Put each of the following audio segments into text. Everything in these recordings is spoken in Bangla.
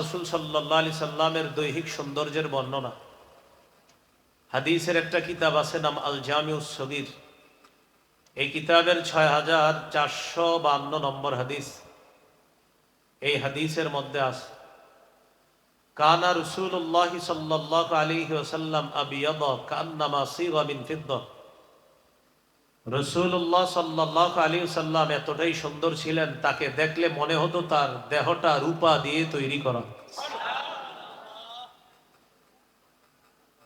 রসুল সাল্লাহ আলি সাল্লামের দৈহিক সৌন্দর্যের বর্ণনা। হাদিসের একটা কিতাব আছে, নাম আল জামিউ সগির। এই কিতাবের ছয় হাজার চারশো বান্ন নম্বর হাদিস। এই হাদিসের মধ্যে আছে কানা রসুল্লাহ সাল্লাহ আলী ওসাল্লাম আবিয়দ কান্নামা সিগা মিন ফিদ্দা। রসুল্লাহ সাল্লাহ আলী সাল্লাম এতটাই সুন্দর ছিলেন, তাকে দেখলে মনে হতো তার দেহটা রূপা দিয়ে তৈরি করা।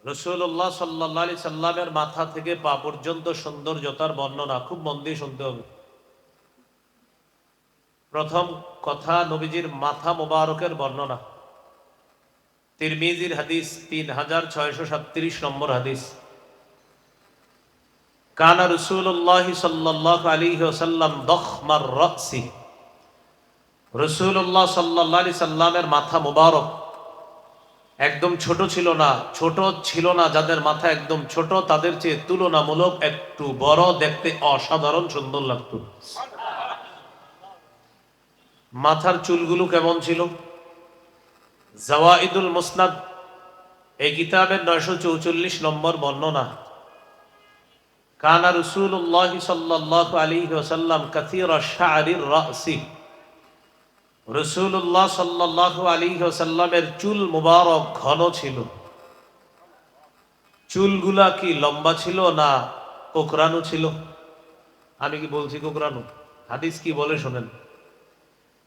রসুল্লাহ সাল্লাহ আলি সাল্লামের মাথা থেকে পা পর্যন্ত সৌন্দর্যতার বর্ণনা, খুব মন দিয়ে শুনতে হবে। প্রথম কথা, নবীজির মাথা মোবারকের বর্ণনা। তিরমিজির হাদিস তিন হাজার ছয়শো সাতত্রিশ নম্বর হাদিস। কানা আলি সাল্লামের মাথা মুবারক। একদম ছোট ছিল না, ছোট ছিল না যাদের মাথা একদম ছোট, তাদের চেয়ে তুলনামূলক একটু বড়, দেখতে অসাধারণ সুন্দর লাগতো। মাথার চুলগুলো কেমন ছিল? জাওয়াইদুল মুসনাদ, এই কিতাবের নয়শো চৌচল্লিশ নম্বর বর্ণনা। কানা রসুল্লাহ সাল্লাহ আলী ওসাল্লাম কাথির শাহরির রাসি। রসুল্লাহ সাল্লাহ আলী ওসাল্লামের চুল মুবারক ঘন ছিল। চুলগুলা কি লম্বা ছিল না কোকরানো ছিল? আমি কি বলছি কোকরানো হাদিস কি বলে শোনেন?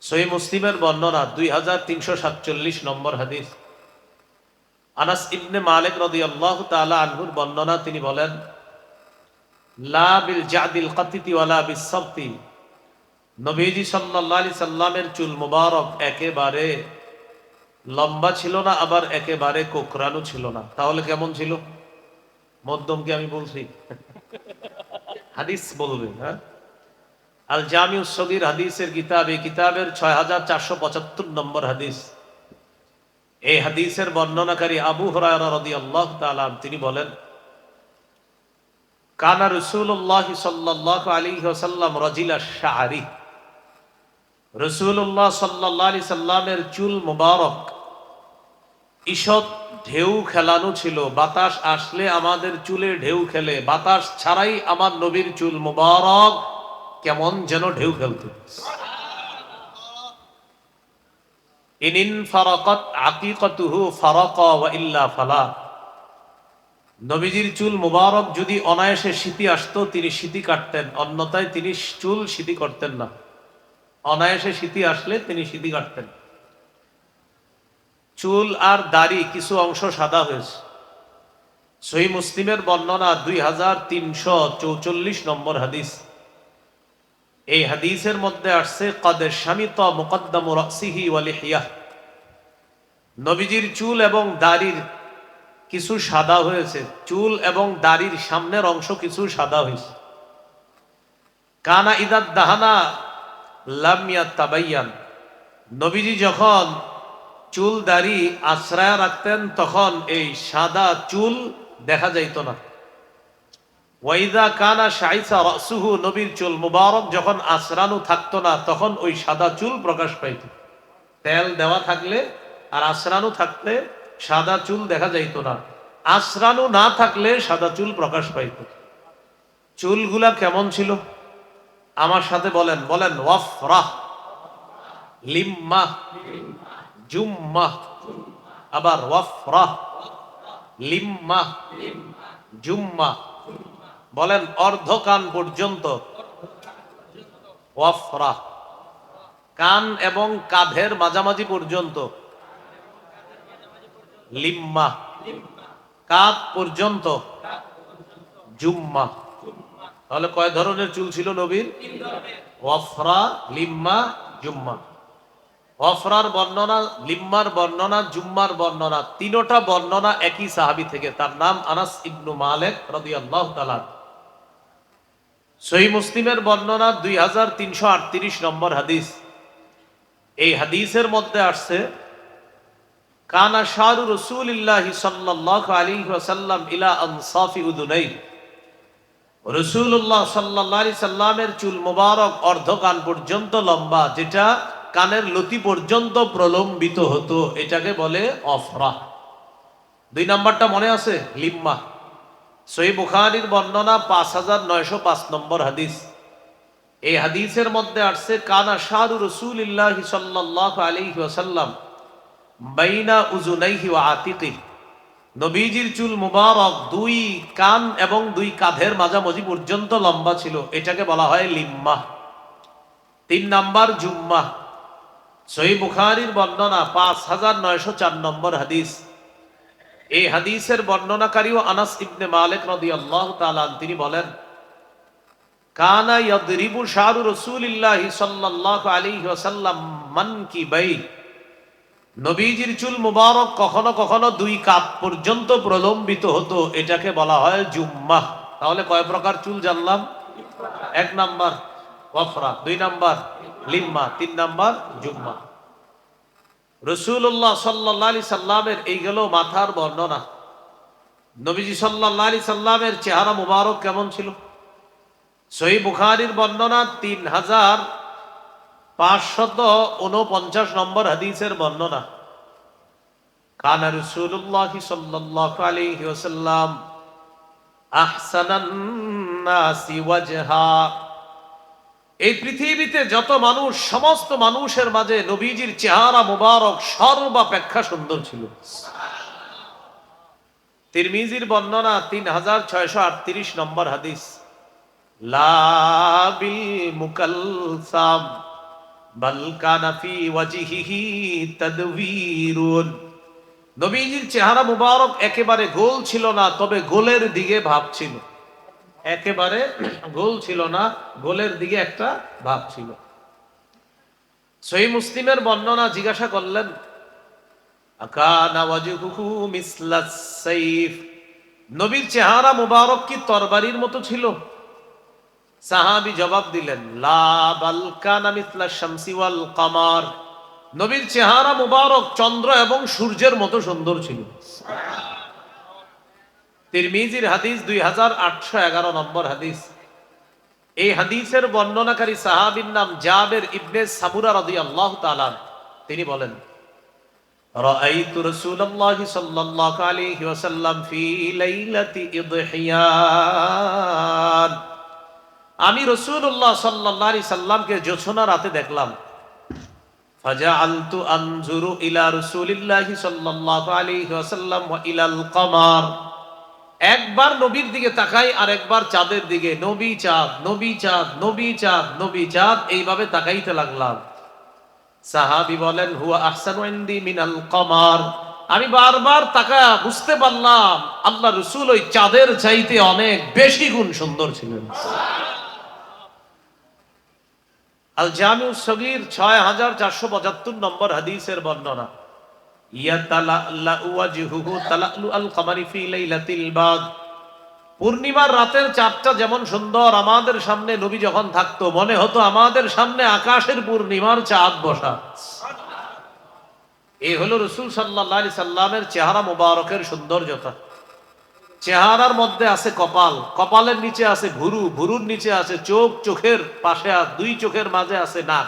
সই মুসলিমের বর্ণনা দুই হাজার তিনশো সাতচল্লিশ নম্বর হাদিস। আনাস ইবনে মালিক রদি আল্লাহ তালা আনহুর বর্ণনা তিনি বলেন লা বিল জাদিল কাতিতি ওয়ালা বিসবতি নবীজি সাল্লাল্লাহু আলাইহি সাল্লামের চুল মুবারক একেবারে লম্বা ছিল না, আবার একেবারে কোকরানো ছিল না। তাহলে কেমন ছিল? মধ্যম কি আমি বলছি? হাদিস বলবে হ্যাঁ? আল জামিউ সগির হাদিসের কিতাব, এই কিতাবের ছয় হাজার চারশো পঁচাত্তর নম্বর হাদিস। এই হাদিসের বর্ণনাকারী আবু তাআলা তিনি বলেন কানা রসুল্লাহ সাল্লাহ আলী সাল্লাম রজিলা শাহরি রসুল্লাহ সাল্লাহ আলি সাল্লামের চুল মুবারক। ঈষৎ ঢেউ খেলানো ছিল, বাতাস আসলে আমাদের চুলে ঢেউ খেলে, বাতাস ছাড়াই আমার নবীর চুল মুবারক কেমন যেন ঢেউ খেলত। ইনিন ফারাকাত আকিকাতুহু ফারাকা ওয়া ইল্লা ফালা। নবীজির চুল মুবারক যদি অনায়াসে শীতি আসতো, তিনি শীতি কাটতেন। অন্যথায় তিনি চুল শীতি করতেন না। অনায়াসে শীতি আসলে তিনি শীতি কাটতেন। চুল আর দাড়ি কিছু অংশ সাদা হয়েছে। সহি মুসলিমের বর্ণনা দুই হাজার তিনশো চৌচল্লিশ নম্বর হাদিস। এই হাদিসের মধ্যে আসছে কাদের স্বামিত মুকদ্দম রসিহি ওয়ালিহিয়া নবীজির চুল এবং দাড়ির কিছু সাদা হয়েছে। চুল এবং দাড়ির সামনের অংশ কিছু সাদা হয়েছে। কানা ইদাত দাহানা লামিয়া তাবাইয়ান নবীজি যখন চুল, দাড়ি আশ্রয় রাখতেন, তখন এই সাদা চুল দেখা যাইত না। ওয়াইদা কানা সাইসা রসুহু, নবীর চুল মুবারক যখন আশ্রানু থাকতো না, তখন ওই সাদা চুল প্রকাশ পাইত। তেল দেওয়া থাকলে আর আশ্রানু থাকলে সাদা চুল দেখা যাইত না। আশ্রানু না থাকলে সাদা চুল প্রকাশ পাইত। চুলগুলা কেমন ছিল? আমার সাথে বলেন বলেন ওয়াফরাহ লিম্মা, জুম্মা, আবার ওয়াফরাহ লিম্মা, জুম্মা। বলেন অর্ধ কান পর্যন্ত। ওয়াফরাহ কান এবং কাঁধের মাঝামাঝি পর্যন্ত। লিম্মা। কাপ পর্যন্ত? জুম্মা। তাহলে কয় ধরনের চুল ছিল নবীর? ওয়ফরা লিম্মা জুম্মা। ওয়ফরার বর্ণনা লিম্মার বর্ণনা জুম্মার বর্ণনা তিনোটা বর্ণনা একই সাহাবি থেকে। তার নাম আনাস ইবনু মালেক রাদিয়াল্লাহু তাআলা সহি মুসলিমের বর্ণনা দুই হাজার তিনশো আটত্রিশ নম্বর হাদিস। এই হাদিসের মধ্যে আসছে কানা শাহরু রসুলিল্লাহি সাল্লাল্লাহু আলাইহি ওয়াসাল্লাম ইলা আনসাফি উদুনাই রসুল্লাহ সাল্লাল্লাহু আলাইহি সাল্লামের চুল মোবারক অর্ধকান পর্যন্ত লম্বা, যেটা কানের লতি পর্যন্ত প্রলম্বিত হতো, এটাকে বলে অফরা। দুই নাম্বারটা মনে আছে? লিম্মা। সই বুখারির বর্ণনা পাঁচ হাজার নয়শো পাঁচ নম্বর হাদিস। এই হাদিসের মধ্যে আসছে, কানা শাহরু রসুল ইল্লাহ সাল্লাহ আলাইহি ওয়াসাল্লাম বাইনা উজুনাইহি ওয়া আতিকি। নবীজির চুল মুবারক দুই কান এবং দুই কাঁধের মাঝামাঝি পর্যন্ত লম্বা ছিল। এটাকে বলা হয় লিম্মা তিন নাম্বার জুম্মা সহি বুখারির বর্ণনা পাঁচ হাজার নয়শো চার নম্বর হাদিস। এই হাদিসের বর্ণনাকারীও আনাস ইবনে মালিক রাদিয়াল্লাহু তাআলা তিনি বলেন, কানা ইয়াদরিবু শাহরু রাসূলিল্লাহি সাল্লাল্লাহু আলাইহি ওয়াসাল্লাম মানকিবাই নবীজির চুল মুবারক কখনো কখনো দুই কাপ পর্যন্ত প্রলম্বিত হতো, এটাকে বলা হয় জুম্মা তাহলে কয় প্রকার চুল জানলাম? এক নাম্বার ওয়াফরা, দুই নাম্বার লিম্মা, তিন নাম্বার জুম্মা। রসুল্লাহ সাল্লাহ আলি সাল্লামের, এই গেল মাথার বর্ণনা। নবীজি সাল্লাহ সাল্লামের চেহারা মুবারক কেমন ছিল? সহি বুখারির বর্ণনা তিন হাজার পাঁচশত উনপঞ্চাশ নম্বর হাদিসের বর্ণনা। কানা রসুল্লাহ সাল্লাহ আলাইহি ওয়াসাল্লাম এই পৃথিবীতে যত মানুষ, সমস্ত মানুষের মাঝে নবীজির চেহারা মুবারক সর্বাপেক্ষা সুন্দর ছিল। তিরমিজির বর্ণনা তিন হাজার ছয়শো আটত্রিশ নম্বর হাদিস। লাবিল মুকালসাম নবীজির চেহারা মুবারক একেবারে গোল ছিল না, তবে গোলের দিকে ভাব ছিল। একেবারে গোল ছিল না, গোলের দিকে একটা ভাব ছিল। সহি মুসলিমের বর্ণনা জিজ্ঞাসা করলেন নবীর চেহারা মুবারক কি তরবারির মতো ছিল? সাহাবি জবাব দিলেন লা বাল কানা মিসলা শামসি ওয়াল কামার নবীর চেহারা মুবারক চন্দ্র এবং সূর্যের মতো সুন্দর ছিল তিরমিজির হাদিস দুই হাজার আটশো এগারো নম্বর হাদিস এই হাদিসের বর্ণনাকারী সাহাবির নাম জাবের ইবনে সাবুরা রদি আল্লাহ তালান তিনি বলেন رأيت رسول الله صلى الله عليه وسلم في ليلة إضحيان আমি রসুল্লাহ সাল্লাহ আলি সাল্লামকে জোছনা রাতে দেখলাম। ফাজাআলতু আনজুরু ইলা রাসূলিল্লাহি সাল্লাল্লাহু আলাইহি ওয়াসাল্লাম কমার। একবার নবীর দিকে তাকাই আর একবার চাঁদের দিকে, নবী চাঁদ নবী চাঁদ নবী চাঁদ নবী চাঁদ, এইভাবে তাকাইতে লাগলাম। সাহাবি বলেন, হুয়া আহসানু মিনাল কমার। আমি বারবার তাকা বুঝতে পারলাম, আল্লাহ রসুল ওই চাঁদের চাইতে অনেক বেশি গুণ সুন্দর ছিলেন। আল জামিউ সগীর ছয় হাজার চারশো পঁচাত্তর নম্বর হাদিসের বর্ণনা। পূর্ণিমার রাতের চাঁদটা যেমন সুন্দর, আমাদের সামনে নবী যখন থাকতো, মনে হতো আমাদের সামনে আকাশের পূর্ণিমার চাঁদ বসা। এই হলো রসুল সাল্লাহ সাল্লামের চেহারা মুবারকের সৌন্দর্যতা। চেহারার মধ্যে আছে কপাল। কপালের নিচে আছে ভুরু। ভুরুর নিচে আছে চোখ। চোখের পাশে দুই চোখের মাঝে আছে নাক।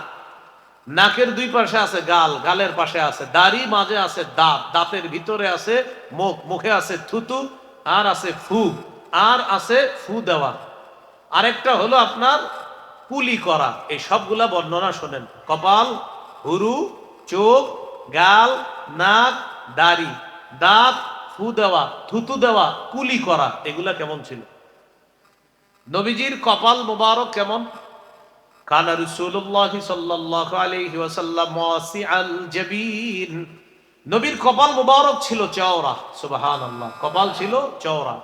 নাকের দুই পাশে আছে গাল। গালের পাশে আছে দাড়ি, মাঝে আছে দাঁত। দাঁতের ভিতরে আছে মুখ। মুখে আছে থুতু, আর আছে ফু। আর আছে ফু দেওয়া। আরেকটা হলো আপনার পুলি করা। এই সবগুলা বর্ণনা শোনেন। কপাল হুরু চোখ, গাল, নাক, দাড়ি। দাঁত ফু দেওয়া, থুতু দেওয়া, কুলি করা, এগুলা কেমন ছিল? নবীজির কপাল মুবারক কেমন? কানা রসুল্লাহ সাল্লাহ আলাইহি ওয়াসাল্লাম জাবিন। নবীর কপাল মুবারক ছিল চওড়া, সুবহানাল্লাহ, কপাল ছিল চওড়া।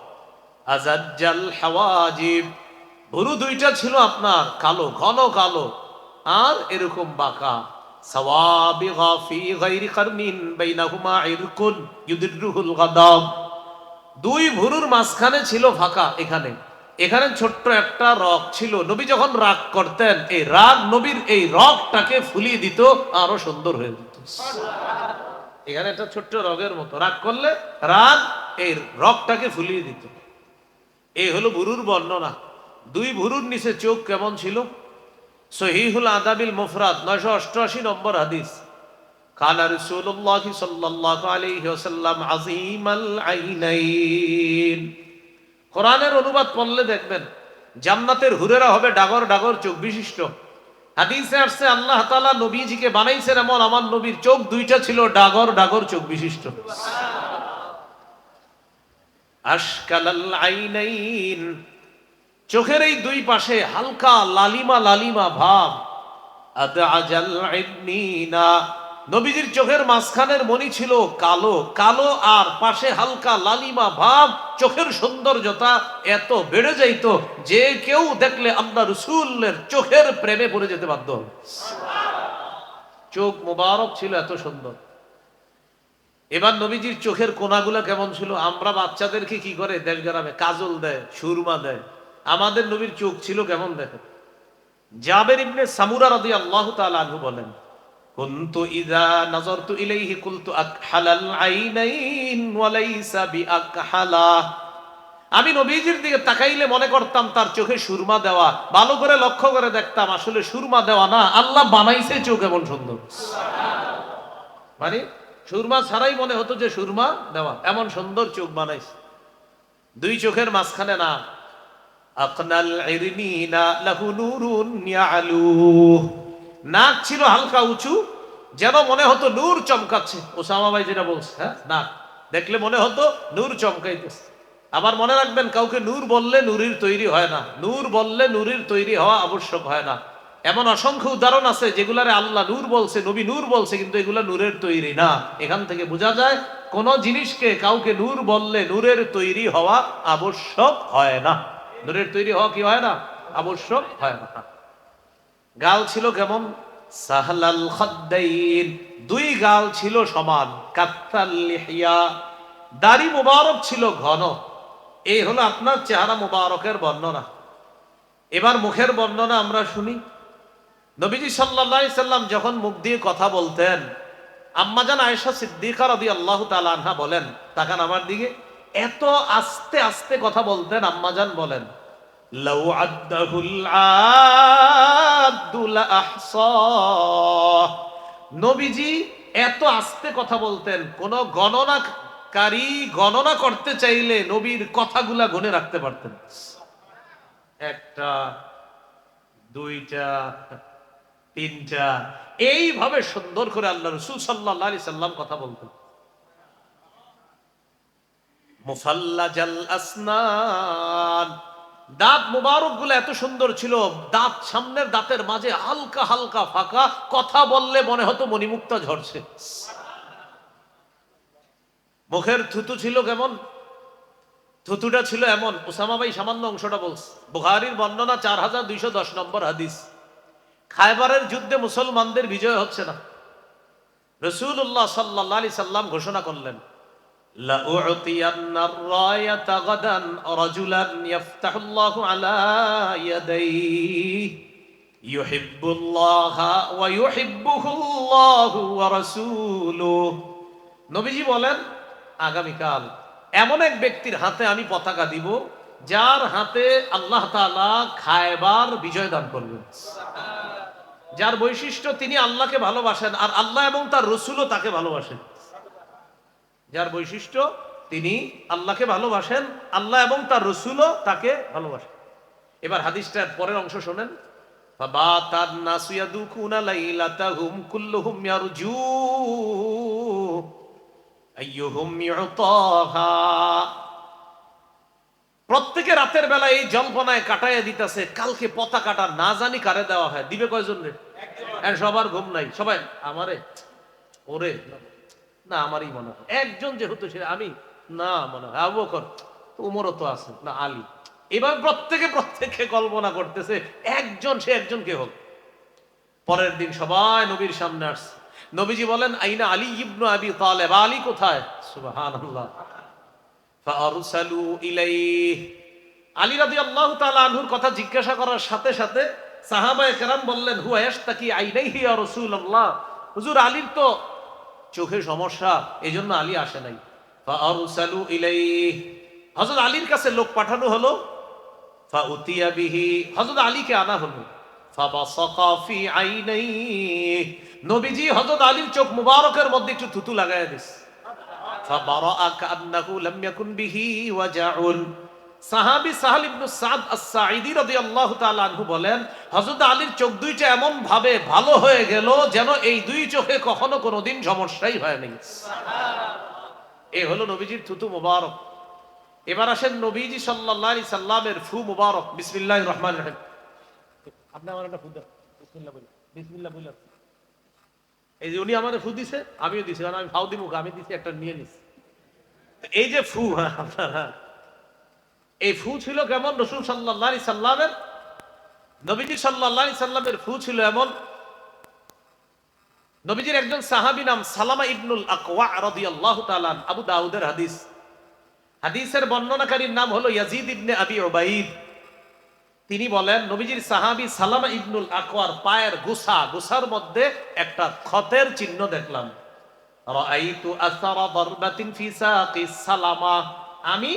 আজাজ্জাল হাওয়াজিব, ভুরু দুইটা ছিল আপনার, কালো, ঘন কালো, আর এরকম বাঁকা। সাওয়াবিগা ফি গায়রি কারনিন বাইনাহুমা ইরকুন ইউদিরুহুল গাদাব। দুই ভুরুর মাঝখানে ছিল ফাঁকা এখানে। এখানে ছোট্ট একটা রক ছিল। নবী যখন রাগ করতেন, এই রাগ নবীর এই রকটাকে ফুলিয়ে দিত, আরও সুন্দর হয়ে যেত। এখানে একটা ছোট্ট রগের মতো। রাগ করলে রাগ এই রকটাকে ফুলিয়ে দিত। এই হলো ভুরুর বর্ণনা। দুই ভুরুর নিচে চোখ কেমন ছিল? সহিহুল আদাবিল মুফরাদ নয়শো অষ্টআশি নম্বর হাদিস। কালা রসুল্লাহ ওয়াসাল্লাম আজিমাল আইনাইন। কোরআনের অনুবাদ পড়লে দেখবেন জান্নাতের হুরেরা হবে ডাগর ডাগর চোখ বিশিষ্ট। হাদিসে আসছে আল্লাহ তাআলা নবীজিকে বানাইছেন এমন আমার নবীর চোখ দুইটা ছিল ডাগর ডাগর চোখ বিশিষ্ট। আশকালাল আইনাইন চোখের এই দুই পাশে হালকা লালিমা লালিমা ভাব। নবীজির চোখের মাঝখানের মনি ছিল কালো কালো আর পাশে হালকা লালিমা ভাব। চোখের সৌন্দর্যতা এত বেড়ে যাইত যে কেউ দেখলে আল্লাহ রসুলের চোখের প্রেমে পড়ে যেতে বাধ্য চোখ মোবারক ছিল এত সুন্দর। এবার নবীজির চোখের কোনাগুলা কেমন ছিল? আমরা বাচ্চাদেরকে কি করে দেশ গ্রামে কাজল দেয়, সুরমা দেয় আমাদের নবীর চোখ ছিল কেমন দেখে? জাবের ইবনে সামুরা রাদি আল্লাহ আনহু বলেন আমি নবীজির দিকে তাকাইলে মনে করতাম তার চোখে সুরমা দেওয়া, ভালো করে লক্ষ্য করে দেখতাম আসলে সুরমা দেওয়া না, আল্লাহ বানাইছে চোখ এমন সুন্দর। মানে সুরমা ছাড়াই মনে হতো যে সুরমা দেওয়া, এমন সুন্দর চোখ বানাইছে। দুই চোখের মাঝখানে না নাক ছিল হালকা উঁচু, যেন মনে হতো নূর চমকাচ্ছে। ওসামা ভাই যেটা বলছে হ্যাঁ? নাক। দেখলে মনে হতো নূর চমকাইতেছে। আবার মনে রাখবেন, কাউকে নূর বললে নুরির তৈরি হয় না। নূর বললে নুরির তৈরি হওয়া আবশ্যক হয় না। এমন অসংখ্য উদাহরণ আছে যেগুলারে আল্লাহ নূর বলছে, নবী নূর বলছে, কিন্তু এগুলা নূরের তৈরি না। এখান থেকে বোঝা যায়, কোন জিনিসকে কাউকে নূর বললে নূরের তৈরি হওয়া আবশ্যক হয় না। নূরের তৈরি হওয়া কি হয় না? আবশ্যক হয় না। গাল ছিল কেমন? সাহলাল খদ্দাইন। দুই গাল ছিল সমান। কাত্তাল লিহিয়া। দাড়ি মুবারক ছিল ঘন। এই হলো আপনার চেহারা মুবারকের বর্ণনা। এবার মুখের বর্ণনা আমরা শুনি। নবীজি সাল্লাল্লাহু সাল্লাম যখন মুখ দিয়ে কথা বলতেন আম্মাজান আয়েশা সিদ্দিকা রাদিয়াল্লাহু তাআলা আনহা বলেন, তাকান আমার দিকে। এত আস্তে আস্তে কথা বলতেন আম্মাজান বলেন, লাউ নবীজি এত আস্তে কথা বলতেন, কোন গণনাকারী গণনা করতে চাইলে নবীর কথাগুলা গুনে রাখতে পারতেন। একটা, দুইটা, তিনটা, এইভাবে সুন্দর করে আল্লাহ রসুল সাল্লাহ আলি সাল্লাম কথা বলতেন। দাঁত মুবারকগুলো এত সুন্দর ছিল, দাঁত সামনের দাঁতের মাঝে হালকা হালকা ফাঁকা, কথা বললে মনে হতো মণিমুক্তা ঝরছে। মুখের থুতু ছিল কেমন? থুতুটা ছিল এমন ওসামা ভাই সামান্য অংশটা বলছে। বুহারির বর্ণনা চার হাজার দুইশো দশ নম্বর হাদিস। খায়বারের যুদ্ধে মুসলমানদের বিজয় হচ্ছে না। রসুল্লাহ সাল্লাহ আলি সাল্লাম ঘোষণা করলেন لأعطين الراية غدا رجلا يفتح الله على يديه يحب الله ويحبه الله ورسوله নবীজি বলেন আগামীকাল এমন এক ব্যক্তির হাতে আমি পতাকা দিব যার হাতে আল্লাহ তাআলা খায়বার বিজয় দান করবেন যার বৈশিষ্ট্য তিনি আল্লাহকে ভালোবাসেন আর আল্লাহ এবং তার রসুলও তাকে ভালোবাসেন যার বৈশিষ্ট্য তিনি আল্লাহকে ভালোবাসেন আল্লাহ এবং তার রসুলও তাকে ভালোবাসেন। এবার হাদিসটার পরের অংশ শোনেন। প্রত্যেকে রাতের বেলা এই জল্পনায় কাটাইয়া দিতেছে কালকে পতাকাটা না জানি কারে দেওয়া হয়। দিবে কয়জন সবার ঘুম নাই। সবাই আমারে? ওরে? না, আমারই মনে হয়। একজন যেহেতু সে আমি, না, মনে হয়। আবু বকর উমরও তো আছে, না, আলী। এবার প্রত্যেকে প্রত্যেককে কল্পনা করতেছে, একজন সে একজন কে হোক। পরের দিন সবাই নবীর সামনে আসছে। নবীজি বলেন, আইনা আলী ইবনু আবি তালেব, আলী কোথায়? ফারসালু ইলাইহি। আলী রাদিয়াল্লাহু তাআলা আনহুর কথা জিজ্ঞাসা করার সাথে সাথে সাহাবায়ে কেরাম বললেন, হুয়া ইয়াশতাকি আইনাইহি ইয়া রাসূলুল্লাহ। হুজুর, আলীর তো চোখে সমস্যা এই জন্য আলী আসে নাই। ইলাইহি। আলীর কাছে লোক পাঠানো হলো। বিহি। হযরত আলীকে আনা হলো। নবীজি হযরত আলীর চোখ মুবারকের মধ্যে একটু থুতু লাগায় দিস। বিহি সাহাল ইবনু সাদ আস-সাঈদী রাদিয়াল্লাহু তাআলা আনহু বলেন হযরত আলীর চোখ দুইটা এমন ভাবে ভালো হয়ে গেল যেন এই দুই চোখে কখনো কোনোদিন সমস্যাই হয়নি। এ হলো নবীজির থুতু মুবারক। এবার আসেন নবীজি সাল্লাল্লাহু আলাইহি সাল্লামের ফু মুবারক। বিসমিল্লাহির রহমানির রহিম। আপনি আমার একটা ফু বিসমিল্লাহ বিসমিল্লাহ এই যে উনি আমাদের ফু দিছে আমিও দিছি। কারণ আমি ফাউ দিমু আমি দিছি একটা নিয়ে নিছি। এই যে ফু হ্যাঁ, আপনার হ্যাঁ এই ফু ছিল কেমন? রসুল সাল্লাহ সাল্লামের নবীজি সাল্লাহ সাল্লামের ফু ছিল এমন। নবীজির একজন সাহাবী নাম সালামা ইবনুল আকওয়া আন, আবু দাউদের হাদিস। হাদিসের বর্ণনাকারীর নাম হলো ইয়াজিদ ইবনে আবি উবাইদ। তিনি বলেন নবীজির সাহাবী সালামা ইবনুল আকওয়ার পায়ের গুসা গুসার মধ্যে একটা ক্ষতের চিহ্ন দেখলাম। আমি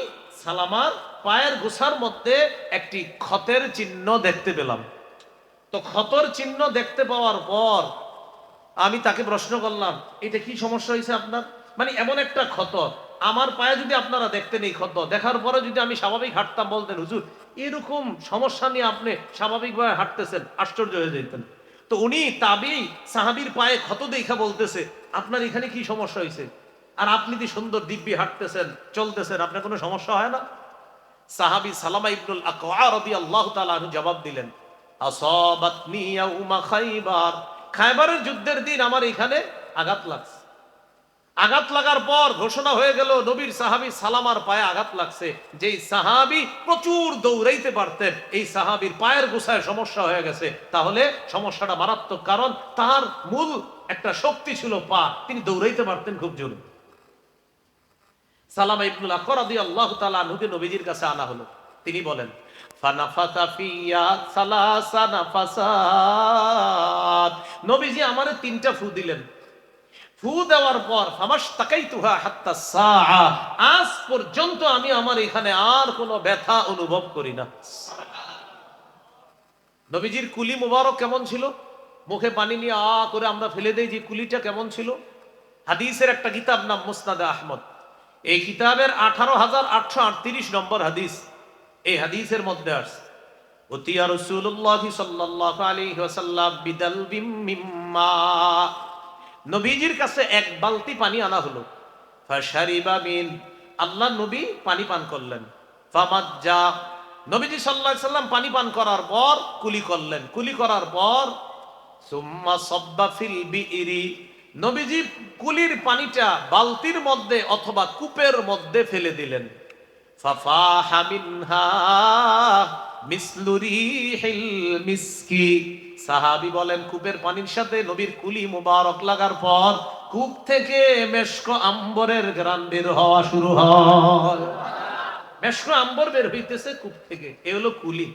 সালামার পায়ের গুসার মধ্যে একটি ক্ষতের চিহ্ন দেখতে পেলাম। তো ক্ষতর চিহ্ন দেখতে পাওয়ার পর আমি তাকে প্রশ্ন করলাম, এটা কি সমস্যা হয়েছে আপনার? মানে এমন একটা ক্ষত। আমার পায়ে যদি আপনারা দেখতেন এই ক্ষত, দেখার পরে যদি আমি স্বাভাবিক হাঁটতাম বলতেন, হুজুর, এরকম সমস্যা নিয়ে আপনি স্বাভাবিকভাবে হাঁটতেছেন, আশ্চর্য হয়ে যেতেন। তো উনি তাবি সাহাবির পায়ে ক্ষত দেখা বলতেছে, আপনার এখানে কি সমস্যা হয়েছে? আর আপনি কি সুন্দর দিব্যি হাঁটতেছেন, চলতেছেন, আপনার কোনো সমস্যা হয় না? সাহাবি সালামা ইবনুল আকওয়া রাদিয়াল্লাহু তাআলা জবাব দিলেন, আসাবাতনি ইয়াউমা খাইবার। খায়বারের যুদ্ধের দিন আমার এখানে আঘাত লাগছে। আঘাত লাগার পর ঘোষণা হয়ে গেল, নবীর সাহাবি সালামার পায়ে আঘাত লাগছে। যেই সাহাবি প্রচুর দৌড়াইতে পারতেন, এই সাহাবির পায়ের গোছায় সমস্যা হয়ে গেছে। তাহলে সমস্যাটা মারাত্মক, কারণ তার মূল একটা শক্তি ছিল পা। তিনি দৌড়াইতে পারতেন খুব জোরে। সালামা ইবনুল আকর আদি আল্লাহ তালা আনহুকে নবীজির কাছে আনা হলো। তিনি বলেন নবীজি আমারে তিনটা ফু দিলেন। ফু দেওয়ার পর ফামাস তাকাই তুহা হাত্তা আজ পর্যন্ত আমি আমার এখানে আর কোনো ব্যথা অনুভব করি না। নবীজির কুলি মুবারক কেমন ছিল? মুখে পানি নিয়ে আ করে আমরা ফেলে দেই যে কুলিটা কেমন ছিল? হাদিসের একটা কিতাব নাম মুসনাদে আহমদ। এই কিতাবের আঠারো হাজার আটশো আটত্রিশ নম্বর হাদিস, এই হাদিসের মধ্যে আসছে নবীজির কাছে এক বালতি পানি আনা হলো। আল্লাহ নবী পানি পান করলেন। নবীজি পানি পান করার পর কুলি করলেন। কুলি করার পর, সুম্মা নবীজি কুলির পানিটা বালতির মধ্যে অথবা কূপের মধ্যে ফেলে দিলেন। মিসকি। সাহাবি বলেন, কূপের পানির সাথে নবীর কুলি মুবারক লাগার পর কূপ থেকে মেশক আম্বরের গ্রান বের হওয়া শুরু হয়। মেশক আম্বর বের হইতেছে কূপ থেকে। এ হলো কুলি।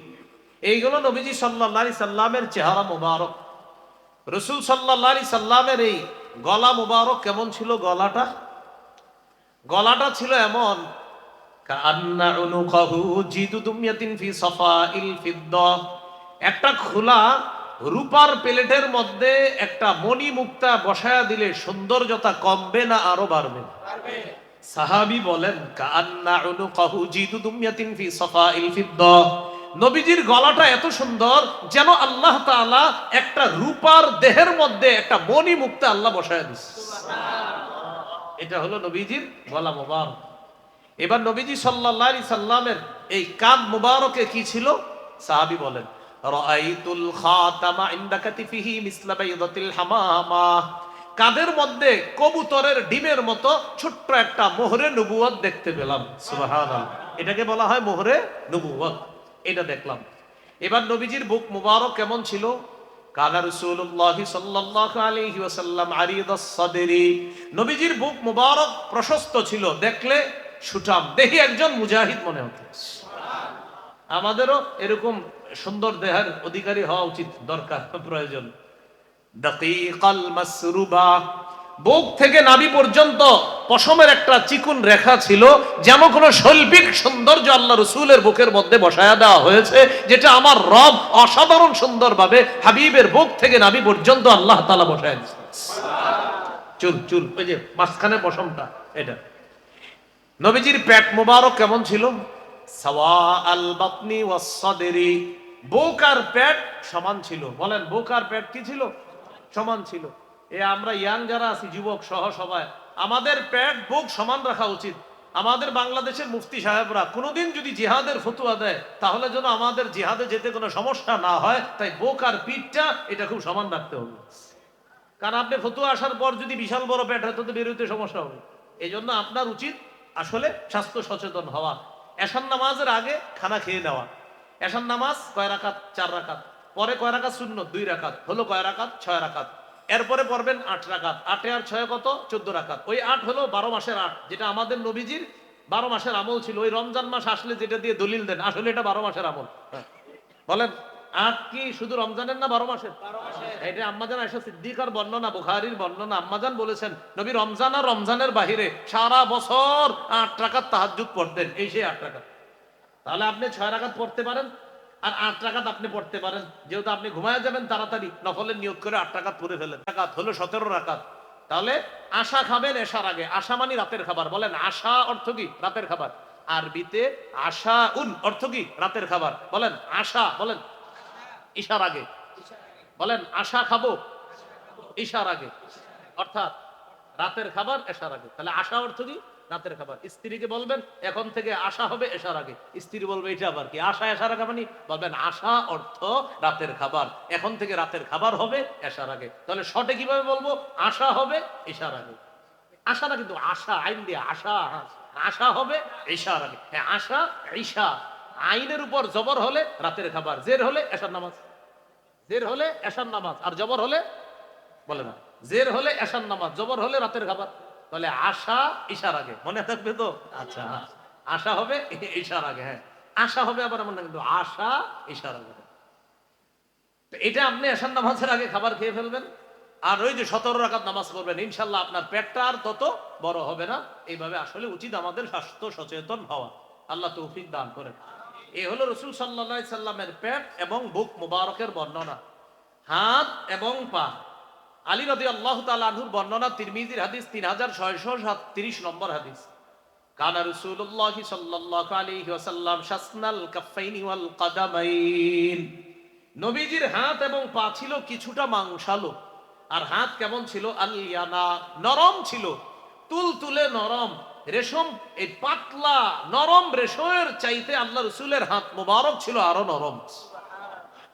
এইগুলো নবীজি আলাইহি সাল্লামের চেহারা মুবারক। রসুল আলাইহি সাল্লামের এই গলা মুবারক কেমন ছিল গলাটা? গলাটা ছিল এমন একটা খোলা রূপার প্লেটের মধ্যে একটা মণি মুক্তা বসায়া দিলে সৌন্দর্যতা কমবে না আরও বাড়বে? সাহাবি বলেন, কান্না উনুকাহু জিদুদুমিয়াতিন ফি সাফাইল ফিদ্দা। নবীজির গলাটা এত সুন্দর যেন আল্লাহ তাআলা একটা রূপার দেহের মধ্যে একটা মণি মুক্তা আল্লাহ বসায়া দিচ্ছে এটা হলো নবীজির গলা মোবারক। এবার নবীজি সাল্লাল্লাহু সাল্লামের এই কাদ মুবারকে কি ছিল? সাহাবী বলেন, রাআইতুল খাতামা ইনদা কাতিফিহি মিসলা বাইদাতিল হামামা। কাদের মধ্যে কবুতরের ডিমের মতো ছোট্ট একটা মোহরে নবুয়ত দেখতে পেলাম। সুবহানাল্লাহ। এটাকে বলা হয় মোহরে নবুয়ত এটা দেখলাম। এবার নবীজির বুক মুবারক কেমন ছিল? কানা রাসূলুল্লাহ সাল্লাল্লাহু আলাইহি ওয়াসাল্লাম আরিদাস সাদরি। নবীজির বুক মুবারক প্রশস্ত ছিল, দেখলে সুঠাম। দেখি একজন মুজাহিদ মনে হতো আমাদেরও এরকম সুন্দর দেহের অধিকারী হওয়া উচিত, দরকার, প্রয়োজন। দাকিকাল মাসরুবা। বুক থেকে নাভি পর্যন্ত পশমের একটা চিকুন রেখা ছিল যেন কোনো শৈল্পিক সৌন্দর্য আল্লাহ রসুলের বুকের মধ্যে বসায়া দেওয়া হয়েছে যেটা আমার রব অসাধারণ সুন্দরভাবে হাবিবের বুক থেকে নাভি পর্যন্ত আল্লাহ তালা বসায় চুল চুল ওই যে মাঝখানে পশমটা এটা। নবীজির পেট মোবারক কেমন ছিল? সাওয়া আল বাতনি ওয়াসসাদরি বুক আর পেট সমান ছিল। বলেন বুক আর পেট কি ছিল? সমান ছিল। এ আমরা ইয়াং যারা আছি, যুবক সহ সবাই আমাদের পেট বুক সমান রাখা উচিত। আমাদের বাংলাদেশের মুফতি সাহেবরা কোনোদিন যদি জিহাদের ফতুয়া দেয়, তাহলে যেন আমাদের জিহাদে যেতে কোনো সমস্যা না হয়, তাই বুক আর পিঠটা এটা খুব সমান রাখতে হবে। কারণ আপনি ফতুয়া আসার পর যদি বিশাল বড় পেট হয় তো বেরোতে সমস্যা হবে। এই জন্য আপনার উচিত আসলে স্বাস্থ্য সচেতন হওয়া এশান নামাজের আগে খানা খেয়ে নেওয়া। এশান নামাজ কয় রাকাত? চার রাকাত। পরে কয় রাকাত? শূন্য দুই রাকাত। হলো কয় রাকাত? ছয় রাকাত। এরপরে পড়বেন আট রাকাত। আটে আর ছয় কত? চোদ্দ রাকাত। ওই আট হলো বারো মাসের আট যেটা আমাদের নবীজির বারো মাসের আমল ছিল। ওই রমজান মাস আসলে যেটা দিয়ে দলিল দেন আসলে এটা বারো মাসের আমল। হ্যাঁ। বলেন। আট কি শুধু রমজানের না বারো মাসের? এটা আম্মাজান আয়সা সিদ্দিকার বর্ণনা বুখারির বর্ণনা। আম্মাজান বলেছেন নবী রমজান আর রমজানের বাহিরে সারা বছর আট টাকার তাহাজুদ পড়তেন। এই সেই আট টাকা তাহলে আপনি ছয় রাকাত পড়তে পারেন। আর আট টাকাত আপনি পড়তে পারেন। যেহেতু আপনি ঘুমায় যাবেন, তাড়াতাড়ি নফলের নিয়োগ করে আট টাকাত পড়ে ফেলেন। টাকাত হলো সতেরো রাকাত। তাহলে আশা খাবেন এসার আগে। আশা মানি রাতের খাবার। বলেন, আশা অর্থ কি? রাতের খাবার। আরবিতে আশা উন অর্থ কি? রাতের খাবার। বলেন, আশা, বলেন। ঈশার আগে। বলেন, আশা খাব? ঈশার আগে। অর্থাৎ রাতের খাবার, এশার আগে। তাহলে আশা অর্থ কি? রাতের খাবার। স্ত্রীকে বলবেন, এখন থেকে আশা হবে এশার আগে। স্ত্রী বলবে, এটা আবার কি? আশা এশার আগে মানে? বলবেন, আশা অর্থ রাতের খাবার। এখন থেকে রাতের খাবার হবে এশার আগে। তাহলে শর্টে কীভাবে বলব? আশা হবে এশার আগে। আশা না কিন্তু আশা, আইন দিয়ে আশা আশা হবে ঈশার আগে। হ্যাঁ আশা ঈশা। আইনের উপর জবর হলে রাতের খাবার। জের হলে এশার নামাজ। জের হলে এসার নামাজ। আর জবর হলে বলে না। জের হলে এশার নামাজ। জবর হলে রাতের খাবার। তাহলে আশা ঈশার আগে। মনে থাকবে তো? আচ্ছা। আশা হবে ঈশার আগে হ্যাঁ। আশা হবে আবার না কিন্তু আশা ঈশার আগে। তো এটা আপনি এশার নামাজের আগে খাবার খেয়ে ফেলবেন। আর ওই যে সতেরো রাকাত নামাজ করবেন ইনশাল্লাহ আপনার পেটটা আর তত বড় হবে না। এইভাবে আসলে উচিত আমাদের স্বাস্থ্য সচেতন হওয়া। আল্লাহ তৌফিক দান করেন। এই হলো রসুল সাল্লা সাল্লামের পেট এবং বুক মুবারকের বর্ণনা। হাত এবং পা। আলী রদি আল্লাহ তালুর বর্ণনা তিরমিজির হাদিস তিন হাজার ছয়শো সাতত্রিশ নম্বর হাদিস। কানা রসুল্লাহ সাল্লাহ আলাইহি ওয়াসাল্লাম শাসনাল কাফাইনি ওয়াল কাদামাইন। নবীজির হাত এবং পা ছিল কিছুটা মাংসালো, আর হাত কেমন ছিল? আলিয়ানা নরম ছিল। তুল তুলে নরম, রেশম, এই পাতলা, নরম রেশমের চাইতে আল্লাহ রসুলের হাত মোবারক ছিল আরও নরম।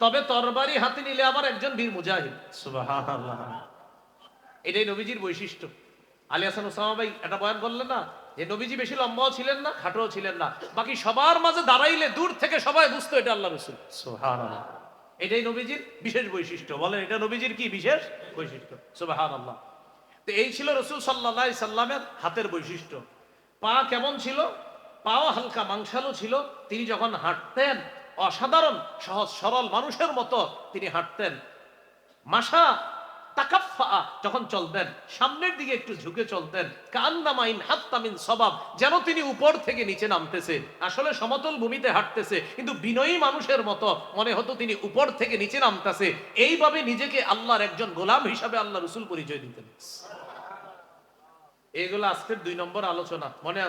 তবে তরবারি হাতে নিলে আবার একজন বীর মুজাহিদ। এটাই নবীজির বৈশিষ্ট্য। আলী হাসান ওসামা ভাই এটা বয়ান করলেন না? যে নবীজি বেশি লম্বাও ছিলেন না খাটোও ছিলেন না। বাকি সবার মাঝে দাঁড়াইলে দূর থেকে সবাই বুঝতো এটা আল্লাহ রসুল। এটাই নবীজির বিশেষ বৈশিষ্ট্য। বলেন এটা নবীজির কি বিশেষ বৈশিষ্ট্য? সুবাহান আল্লাহ তো এই ছিল রসুল সাল্লাহ সাল্লামের হাতের বৈশিষ্ট্য। পা কেমন ছিল? পাও হালকা মাংসালো ছিল। তিনি যখন হাঁটতেন অসাধারণ, সহজ, সরল মানুষের মতো তিনি হাঁটতেন। মাসা তাকাফা যখন চলতেন, সামনের দিকে একটু ঝুঁকে চলতেন। কান্নামাইন হাত্তামিন সবাব, যেন তিনি উপর থেকে নিচে নামতেছে। আসলে সমতল ভূমিতে হাঁটতেছে, কিন্তু বিনয়ী মানুষের মতো মনে হতো তিনি উপর থেকে নিচে নামতেছে। এইভাবে নিজেকে আল্লাহর একজন গোলাম হিসাবে আল্লাহ রসুল পরিচয় দিতেন। এইগুলো আজকের দুই নম্বর আলোচনা। মনে?